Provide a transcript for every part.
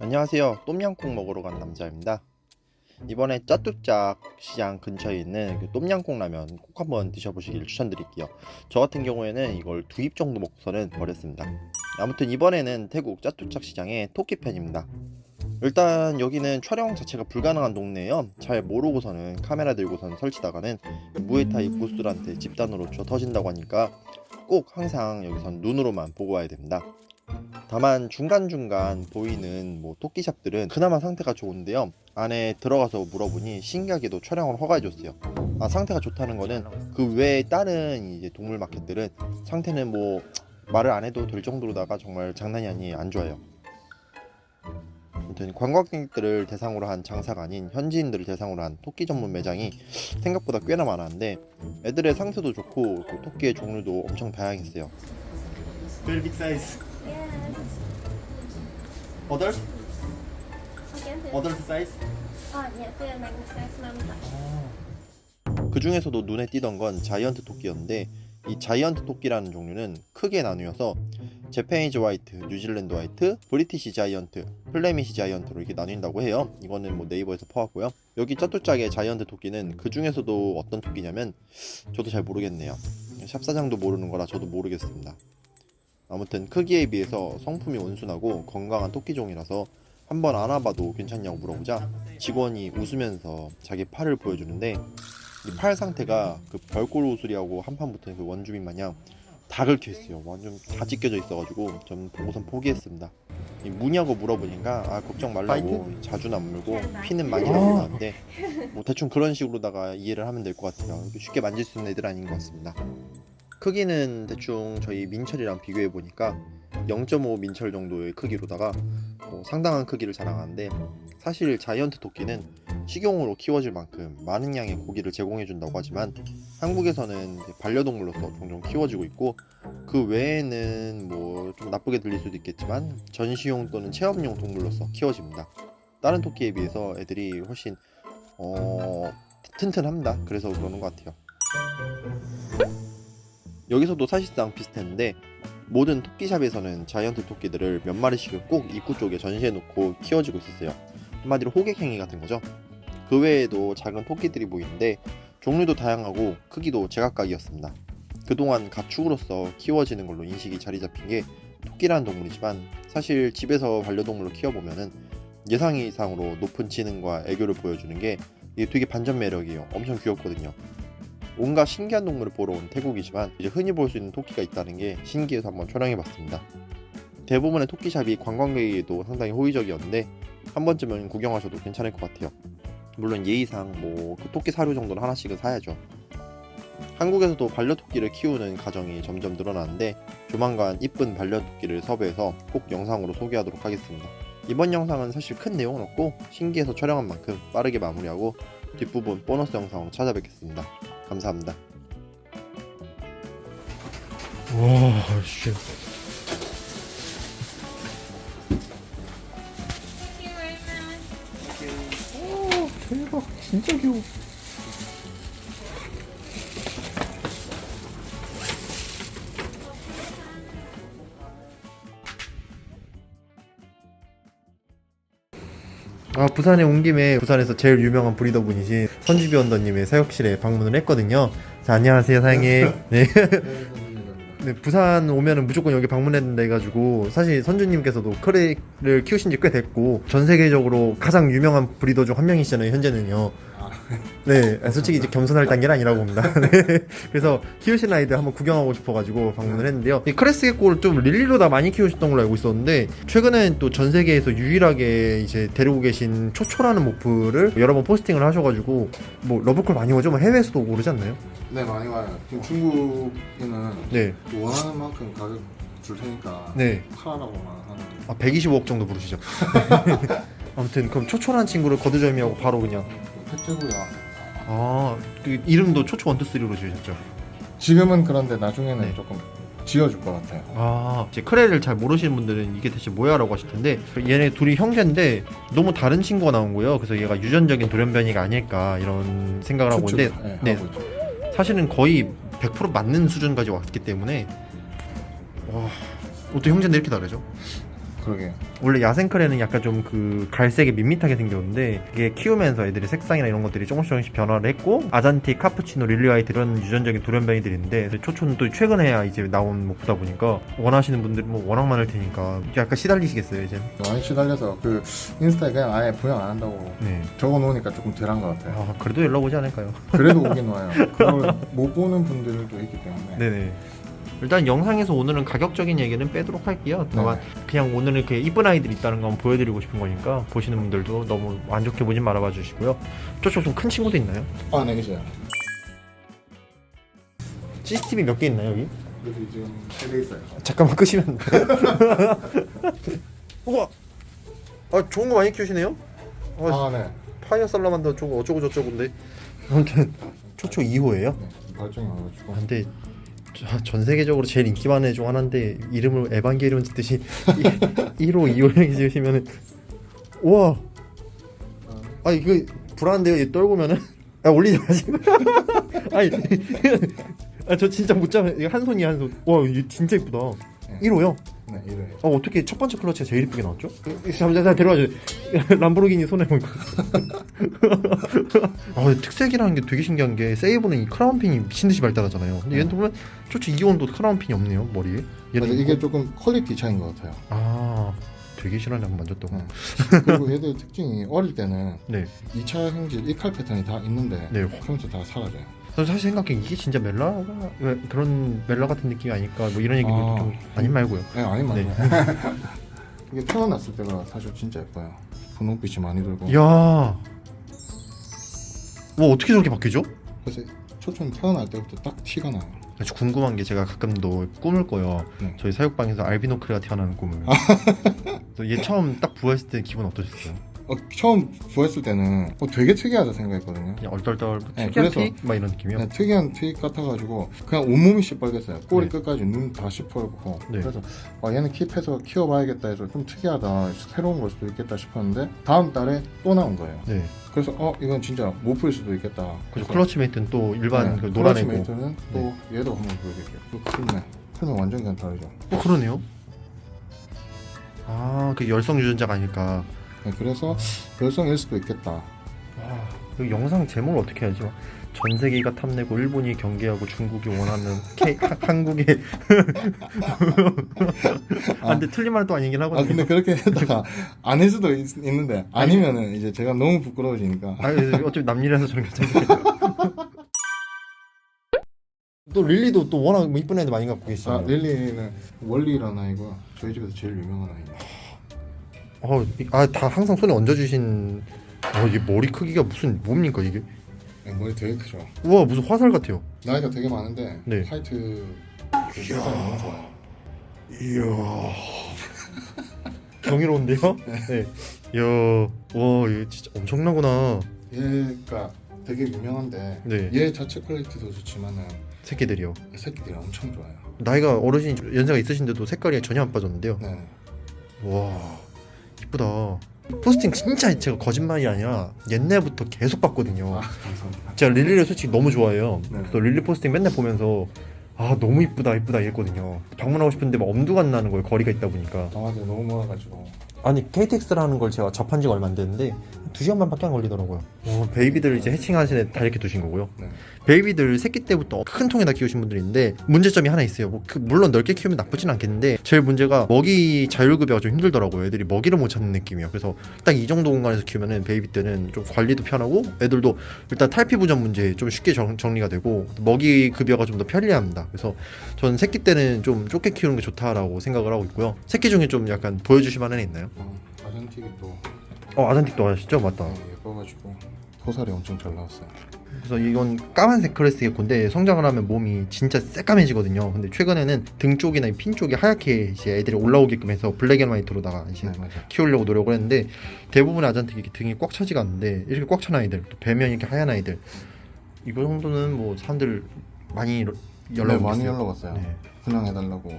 안녕하세요. 똠양꿍 먹으러 간 남자입니다. 이번에 짜뚝짝 시장 근처에 있는 그 똠양꿍 라면 꼭 한번 드셔보시길 추천드릴게요. 저 같은 경우에는 이걸 두 입 정도 먹고서는 버렸습니다. 아무튼 이번에는 태국 짜뚝짝 시장의 토끼편입니다. 일단 여기는 촬영 자체가 불가능한 동네예요. 잘 모르고서는 카메라 들고선 설치다가는 무에타이 고수들한테 집단으로 쳐 터진다고 하니까 꼭 항상 여기선 눈으로만 보고 와야 됩니다. 다만 중간중간 보이는 뭐 토끼샵들은 그나마 상태가 좋은데요. 안에 들어가서 물어보니 신기하게도 촬영을 허가해줬어요. 아 상태가 좋다는 거는 그 외에 다른 이제 동물 마켓들은 상태는 뭐 말을 안 해도 될 정도로다가 정말 장난이 아니 안 좋아요. 아무튼 관광객들을 대상으로 한 장사가 아닌 현지인들을 대상으로 한 토끼 전문 매장이 생각보다 꽤나 많았는데 애들의 상태도 좋고 그 토끼의 종류도 엄청 다양했어요. Very big size. Okay. Others size? 5 tạ. 그 중에서도 눈에 띄던 건 자이언트 토끼였는데 이 자이언트 토끼라는 종류는 크게 나뉘어서 제페니즈 화이트, 뉴질랜드 화이트, 브리티시 자이언트, 플레미시 자이언트로 이렇게 나뉜다고 해요. 이거는 뭐 네이버에서 퍼왔고요. 여기 짜뚜짝의 자이언트 토끼는 그 중에서도 어떤 토끼냐면 저도 잘 모르겠네요. 샵 사장도 모르는 거라 저도 모르겠습니다. 아무튼 크기에 비해서 성품이 온순하고 건강한 토끼종이라서 한번 안아봐도 괜찮냐고 물어보자 직원이 웃으면서 자기 팔을 보여주는데 이 팔 상태가 그 별골 옷소리하고 한판 붙은 그 원주민 마냥 다 긁혀 있어요. 완전 다 찢겨져 있어가지고 전 보고선 포기했습니다. 이 무냐고 물어보니까 아 걱정 말라고 자주는 안 물고 피는 많이 나는데 뭐 대충 그런 식으로다가 이해를 하면 될 것 같아요. 쉽게 만질 수 있는 애들 아닌 것 같습니다. 크기는 대충 저희 민철이랑 비교해 보니까 0.5 민철 정도의 크기로다가 뭐 상당한 크기를 자랑하는데 사실 자이언트 토끼는 식용으로 키워질 만큼 많은 양의 고기를 제공해 준다고 하지만 한국에서는 반려동물로서 종종 키워지고 있고 그 외에는 뭐 좀 나쁘게 들릴 수도 있겠지만 전시용 또는 체험용 동물로서 키워집니다. 다른 토끼에 비해서 애들이 훨씬 어 튼튼합니다. 그래서 그러는 것 같아요. 여기서도 사실상 비슷했는데 모든 토끼샵에서는 자이언트 토끼들을 몇 마리씩은 꼭 입구 쪽에 전시해 놓고 키워지고 있었어요. 한마디로 호객행위 같은 거죠. 그 외에도 작은 토끼들이 보이는데 종류도 다양하고 크기도 제각각이었습니다. 그동안 가축으로서 키워지는 걸로 인식이 자리 잡힌 게 토끼라는 동물이지만 사실 집에서 반려동물로 키워보면은 예상 이상으로 높은 지능과 애교를 보여주는 게 이게 되게 반전 매력이에요. 엄청 귀엽거든요. 온갖 신기한 동물을 보러 온 태국이지만 이제 흔히 볼 수 있는 토끼가 있다는 게 신기해서 한번 촬영해봤습니다. 대부분의 토끼샵이 관광객에게도 상당히 호의적이었는데 한 번쯤은 구경하셔도 괜찮을 것 같아요. 물론 예의상 뭐 그 토끼 사료 정도는 하나씩은 사야죠. 한국에서도 반려토끼를 키우는 가정이 점점 늘어나는데 조만간 이쁜 반려토끼를 섭외해서 꼭 영상으로 소개하도록 하겠습니다. 이번 영상은 사실 큰 내용은 없고 신기해서 촬영한 만큼 빠르게 마무리하고 뒷부분 보너스 영상으로 찾아뵙겠습니다. 감사합니다. 와, 씨. 진짜 귀여워. 아, 부산에 온 김에 부산에서 제일 유명한 브리더 분이신 선주비 언더님의 사육실에 방문을 했거든요. 자, 안녕하세요, 사장님. 네. 네, 부산 오면은 무조건 여기 된다 해가지고 사실 선주님께서도 크레를 키우신 지 꽤 됐고 전 세계적으로 가장 유명한 브리더 중 한 명이시잖아요 현재는요 네 아, 솔직히 이제 겸손할 단계는 아니라고 봅니다 네, 그래서 키우신 아이들 한번 구경하고 싶어가지고 방문을 했는데요 이 크레스 개코를 좀 릴리로 다 많이 키우셨던 걸로 알고 있었는데 최근엔 또 전 세계에서 유일하게 이제 데리고 계신 초초라는 모프를 여러 번 포스팅을 하셔가지고 뭐 러브콜 많이 오죠? 뭐 해외에서도 오고 그러지 않나요? 네 많이 와요. 지금 중국에는 네, 원하는 만큼 가격 줄 테니까 네. 팔아라고만 하는. 아 125억 정도 부르시죠. 아무튼 그럼 초초란 친구를 거두절미하고 바로 그냥 팩트고요. 아, 그 이름도 초초 원투쓰리로 지으셨죠? 지금은 그런데 나중에는 네. 조금 지어줄 것 같아요. 아, 이제 크레를 잘 모르시는 분들은 이게 대체 뭐야라고 하실 텐데 얘네 둘이 형제인데 너무 다른 친구가 나온 거예요. 그래서 얘가 유전적인 돌연변이가 아닐까 이런 생각을 하고 있는데 네, 네. 하고 있죠. 사실은 거의 100% 맞는 수준까지 왔기 때문에 와 어떻게 형제인데 이렇게 다르죠? 그러게. 원래 야생크레는 약간 좀 그 갈색이 밋밋하게 생겼는데 이게 키우면서 애들이 색상이나 이런 것들이 조금씩 조금씩 변화를 했고 아잔티, 카푸치노, 릴리와이트 이런 유전적인 돌연변이들인데 초초는 또 최근에야 이제 나온 목보다 보니까 원하시는 분들이 뭐 워낙 많을 테니까 약간 시달리시겠어요 이제 많이 시달려서 그 인스타에 그냥 아예 부양 안 한다고 네. 적어 놓으니까 조금 덜한 것 같아요. 아 그래도 연락 오지 않을까요? 그래도 오긴 와요. 그걸 못 보는 분들도 있기 때문에. 네네. 일단 영상에서 오늘은 가격적인 얘기는 빼도록 할게요. 다만 네. 그냥 오늘은 이렇게 이쁜 아이들이 있다는 건 보여드리고 싶은 거니까 보시는 분들도 너무 안 좋게 보진 말아봐 주시고요. 저쪽 좀 큰 친구도 있나요? 아, 네, 있어요. CCTV 몇 개 있나요 여기? 여기 지금 세개 있어요. 잠깐만 끄시면 안 돼요? 우와! 아 좋은 거 많이 키우시네요? 어, 아, 네. 파이어 살라만더 저거 어쩌고 저쩌고인데 아무튼 초초 2호예요? 네. 발정이 와가지고. 아, 근데 저- 전 세계적으로 제일 인기 많은 애 중 하나인데 이름을 에반게리온 짓듯이 1호, 2호 이렇게 지으시면은 우와. 아 이거 불안한데요 얘 떨구면은 아 올리지 마시고 아니 아 저 진짜 못 잡아 이거 한 손이 한손와 이거 진짜 이쁘다. 네. 1호요 네, 이래. 아 어떻게 첫 번째 클러치가 제일 이쁘게 나왔죠? 잠깐 데려와줘 람보르기니 손에 보니까 아 근데 특색이라는 게 되게 신기한 게 세이브는 이 크라운핀이 미친 듯이 발달하잖아요 근데 얘는 보면 초치 이온도 크라운핀이 없네요 머리에 맞아, 얘는 이게 조금 퀄리티 차이인 것 같아요. 아 되게 한번 만졌다고 네. 그리고 얘들 특징이 어릴 때는 네 2차 형질, 이칼 패턴이 다 있는데 네. 그러면서 다 사라져요. 저는 사실 생각해 이게 진짜 멜라가 왜 그런 멜라 같은 느낌이 아닐까 뭐 이런 얘기도 아. 좀 아닌 말고요 네, 아니 네. 맞아요. 이게 태어났을 때가 사실 진짜 예뻐요. 분홍빛이 많이 돌고. 이야 뭐 어떻게 저렇게 바뀌죠? 그래서 초촌 태어날 때부터 딱 티가 나요. 아주 궁금한 게 제가 가끔도 꿈을 꿔요. 네. 저희 사육방에서 알비노크가 태어나는 꿈을. 그래서 얘 처음 딱 부화했을 때 기분 어떠셨어요? 어, 처음 구했을 때는 어, 되게 특이하다 생각했거든요. 그냥 얼떨떨 뭐 네, 특이한 그래서- 피? 막 이런 느낌이요? 그냥 특이한 트윗 같아가지고 그냥 온몸이 시뻘갰어요. 꼬리 네. 끝까지 눈 다 시뻘겋고 네. 그래서 아, 얘는 킵해서 키워봐야겠다 해서 좀 특이하다 새로운 걸 수도 있겠다 싶었는데 다음 달에 또 나온 거예요. 네. 그래서 어 이건 진짜 못 풀 수도 있겠다. 그래서 클러치 메이트는 또 일반 네, 그 클러치 노란 애고. 메이트는 또 얘도 한번 보여드릴게요. 또 크네. 크면 완전 그냥 다르죠. 어 그러네요. 아, 그 열성 유전자가 아닐까. 네, 그래서 열성일 수도 있겠다. 와, 그 영상 제목을 어떻게 하죠? 전 세계가 탐내고 일본이 경계하고 중국이 원하는 K, 하- 한국의 아, 근데 틀린 말은 또 아니긴 아 하거든요. 근데 그렇게 했다가 아닐 수도 있, 는데 아니면은 이제 제가 너무 부끄러워지니까 아, 어차피 남일이라서 저는 괜찮겠죠. 또 릴리도 또 워낙 뭐 이쁜 애들 많이 갖고 아 계시잖아요. 릴리는 원리라는 아이고요. 저희 집에서 제일 유명한 아이예요. 어, 이- 아, 다 항상 손에 얹어주신. 어, 이게 머리 크기가 무슨 뭡니까 이게? 네, 머리 되게 크죠. 우와, 무슨 화살 같아요. 나이가 되게 많은데 네. 화이트 그 너무 좋아요. 이야. 경이로운데요? 네. 이야, 와, 이거 진짜 엄청나구나. 얘가 되게 유명한데 네. 얘 자체 퀄리티도 좋지만은 새끼들이요. 새끼들이 엄청 좋아요. 나이가 어르신 연세가 있으신데도 색깔이 전혀 안 빠졌는데요. 네. 와, 이쁘다. 포스팅 진짜 제가 거짓말이 아니라 옛날부터 계속 봤거든요. 아 감사합니다. 제가 릴리를 솔직히 너무 좋아해요. 네. 그래서 릴리 포스팅 맨날 보면서 아 너무 이쁘다 이쁘다 이랬거든요. 방문하고 싶은데 막 엄두가 안 나는 거예요. 거리가 있다 보니까. 아 맞아 너무 멀어가지고 아니 KTX라는 걸 제가 접한 지가 얼마 안 됐는데 두 시간 반밖에 안 걸리더라고요. 어, 베이비들 이제 해칭하신 애다 이렇게 두신 거고요. 네. 베이비들 새끼 때부터 큰 통에다 키우신 분들이 있는데 문제점이 하나 있어요. 뭐 그 물론 넓게 키우면 나쁘진 않겠는데 제일 문제가 먹이 자율급여가 좀 힘들더라고요. 애들이 먹이를 못 찾는 느낌이에요. 그래서 딱 이 정도 공간에서 키우면은 베이비 때는 좀 관리도 편하고 애들도 일단 탈피 부전 문제 좀 쉽게 정, 정리가 되고 먹이 급여가 좀 더 편리합니다. 그래서 저는 새끼 때는 좀 좁게 키우는 게 좋다라고 생각을 하고 있고요. 새끼 중에 좀 약간 보여주실 만한 애 있나요? 어, 아잔틱이 또 어 아잔틱도 아시죠? 맞다. 네, 예뻐가지고 토살이 엄청 잘 나왔어요. 그래서 이건 까만색 크레스의 곤데 성장을 하면 몸이 진짜 새까매지거든요. 근데 최근에는 등 쪽이나 이핀 쪽이 하얗게 이제 애들이 올라오게끔 해서 블랙 앤 화이트로다가 이제 네 맞아. 키우려고 노력을 했는데 대부분의 아잔틱이 이렇게 등이 꽉 차지가 않는데 이렇게 꽉 찬 아이들 또 배면이 이렇게 하얀 아이들 이거 정도는 뭐 사람들 많이 연락 네, 많이. 연락 왔어요. 네. 분양해달라고.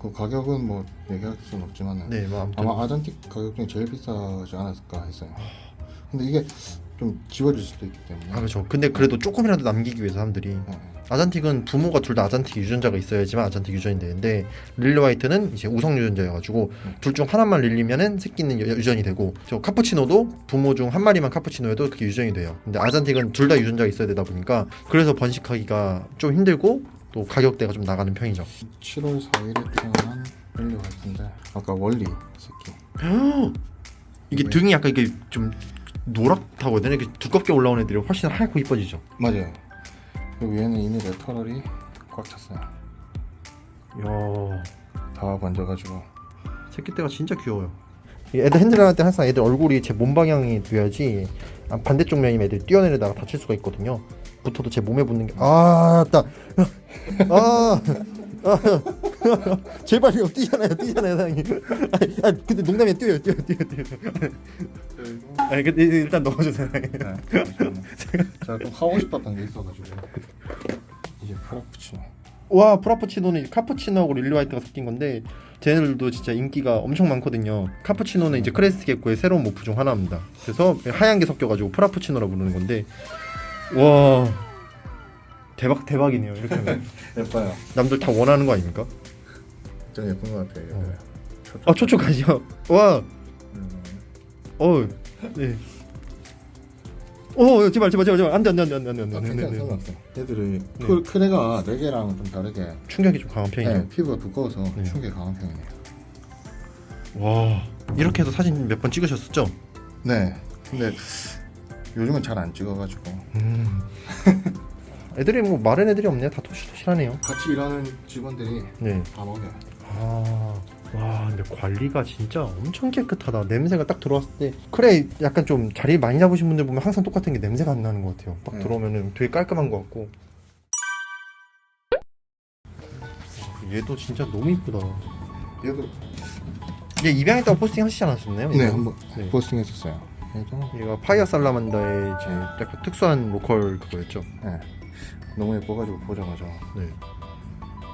그 가격은 뭐 얘기할 수는 없지만은 네, 뭐 아마 아잔틱 가격 중에 제일 비싸지 않았을까 했어요. 근데 이게 좀 지워질 수도 있기 때문에. 아 그렇죠. 근데 그래도 조금이라도 남기기 위해서 사람들이 네, 네. 아잔틱은 부모가 둘 다 아잔틱 유전자가 있어야지만 아잔틱 유전이 되는데 릴리 화이트는 이제 우성 유전자여가지고 음. 둘중 하나만 릴리면은 새끼는 여- 유전이 되고 저 카푸치노도 부모 중 한 마리만 카푸치노여도 그게 유전이 돼요. 근데 아잔틱은 둘 다 유전자가 있어야 되다 보니까 그래서 번식하기가 좀 힘들고 또 가격대가 좀 나가는 편이죠. 7월 4일에 태어난 릴리 화이트인데 아까 원리 새끼. 이게 네. 등이 약간 이게 좀 노랗다고 해야 되나? 이렇게 두껍게 올라온 애들이 훨씬 하얗고 이뻐지죠. 맞아요. 그리고 얘는 이미 레터럴이 꽉 찼어요. 이야. 다 번져가지고. 새끼 때가 진짜 귀여워요. 이 애들 핸들할 때 항상 애들 얼굴이 제 몸 방향이 돼야지 아, 반대쪽 면이면 애들 뛰어내리다가 다칠 수가 있거든요. 붙어도 제 몸에 붙는 게 아, 따. 아. 아, 제발요 뛰잖아요 뛰잖아요 사장님 아, 아 근데 농담이야 뛰어요 뛰어 뛰어 뛰어 아 근데 일단 넣어주세요 네, 잠시만요. 제가 좀 하고 싶었던 게 있어가지고 이제 프라푸치노. 와 프라푸치노는 카푸치노하고 릴리 화이트가 섞인 건데 쟤네들도 진짜 인기가 엄청 많거든요 카푸치노는 이제 크레스트 게코의 새로운 모프 중 하나입니다 그래서 하얀 게 섞여가지고 프라푸치노라 부르는 건데 와 대박 대박이네요 이렇게 하면 예뻐요. 남들 다 원하는 거 아닙니까? 좀 예쁜 것 같아요. 어. 아 촉촉하죠 와 음, 어, 네. 어, 제발, 제발, 제발, 제발, 안 돼, 안 돼, 안 돼, 안 돼, 안돼, 아, 안돼, 괜찮아, 안돼. 상관없어. 얘들이 크, 크레가 네 개랑 좀 다르게 충격이 좀 강한 편이죠. 네, 피부가 두꺼워서 네. 충격이 강한 편이에요. 와, 이렇게 해서 사진 몇 번 찍으셨었죠? 네, 근데 요즘은 잘 안 찍어가지고 음. 애들이 뭐 마른 애들이 없네요. 다 토실토실하네요. 같이 일하는 직원들이 네. 다 먹여요. 아, 와, 근데 관리가 진짜 엄청 깨끗하다. 냄새가 딱 들어왔을 때 그래, 약간 좀 자리 많이 잡으신 분들 보면 항상 똑같은 게 냄새가 안 나는 것 같아요. 딱 네. 들어오면은 되게 깔끔한 것 같고. 얘도 진짜 너무 이쁘다. 얘도 얘 입양했다고 포스팅 하시지 않았었나요? 네 한번 네. 포스팅 했었어요. 얘도 얘가 파이어 살라만다의 이제 약간 특수한 로컬 그거였죠. 네, 너무 예뻐가지고 보자마자 네.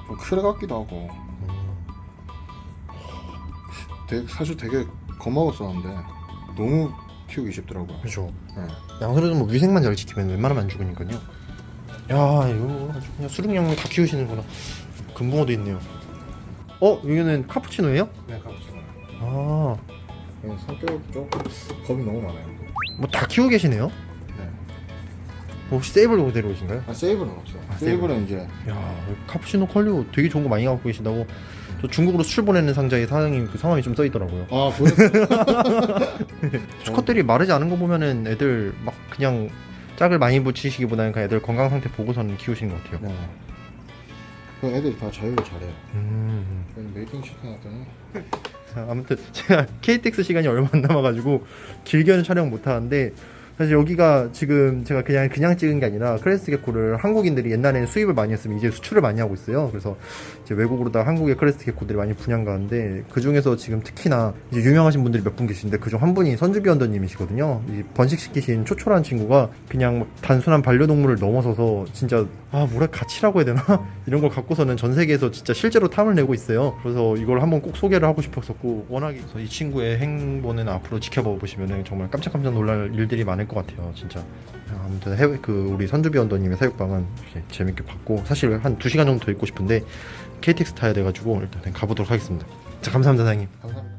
좀 크레 같기도 하고 되게, 사실 되게 겁먹었었는데 너무 키우기 쉽더라고요. 그렇죠. 네. 양서류는 뭐 위생만 잘 지키면 웬만하면 안 죽으니까요. 야 이거 아주 그냥 수륙양을 다 키우시는구나. 금붕어도 있네요. 어 여기는 카푸치노예요? 네, 가보시죠. 아뭐 네, 성격이 좀 겁이 너무 많아요. 다 키우고 계시네요. 네. 뭐 혹시 세이블로 데려오신가요? 아, 세이브는 없어요. 아, 세이브는 이제 야 카푸치노 컬리오 되게 좋은 거 많이 갖고 계신다고. 저 중국으로 수출 보내는 상자에 사장님 그 성함이 좀 써 있더라고요. 아 보였어요. 수컷들이 마르지 않은 거 보면은 애들 막 그냥 짝을 많이 붙이시기보다는 그냥 애들 건강 상태 보고서는 키우시는 것 같아요. 네. 그 애들이 다 자유를 잘해요. 음. 메이팅 시켜놨더니 자, 아무튼 제가 KTX 시간이 얼마 안 남아가지고 길게는 촬영 못 하는데 사실 여기가 지금 제가 그냥 그냥 찍은 게 아니라 크레스트 게코를 한국인들이 옛날에는 수입을 많이 했으면 이제 수출을 많이 하고 있어요. 그래서 이제 외국으로다 한국의 크레스트 게코들이 많이 분양 가는데 그 중에서 지금 특히나 이제 유명하신 분들이 몇 분 계신데 그중 한 분이 선주비언더님이시거든요. 이 번식시키신 초초란 친구가 그냥 막 단순한 반려동물을 넘어서서 진짜 아 뭐라 가치라고 해야 되나 이런 걸 갖고서는 전 세계에서 진짜 실제로 탐을 내고 있어요. 그래서 이걸 한번 꼭 소개를 하고 싶었었고 워낙에 이 친구의 행보는 앞으로 지켜봐 보시면 정말 깜짝깜짝 놀랄 일들이 많을 것 같아요. 진짜. 아무튼 해외 그 우리 선주비 언더님의 사육방은 재밌게 봤고 사실 한 2시간 정도 더 있고 싶은데 KTX 타야 돼가지고 일단 가보도록 하겠습니다. 자 감사합니다 사장님. 감사합니다.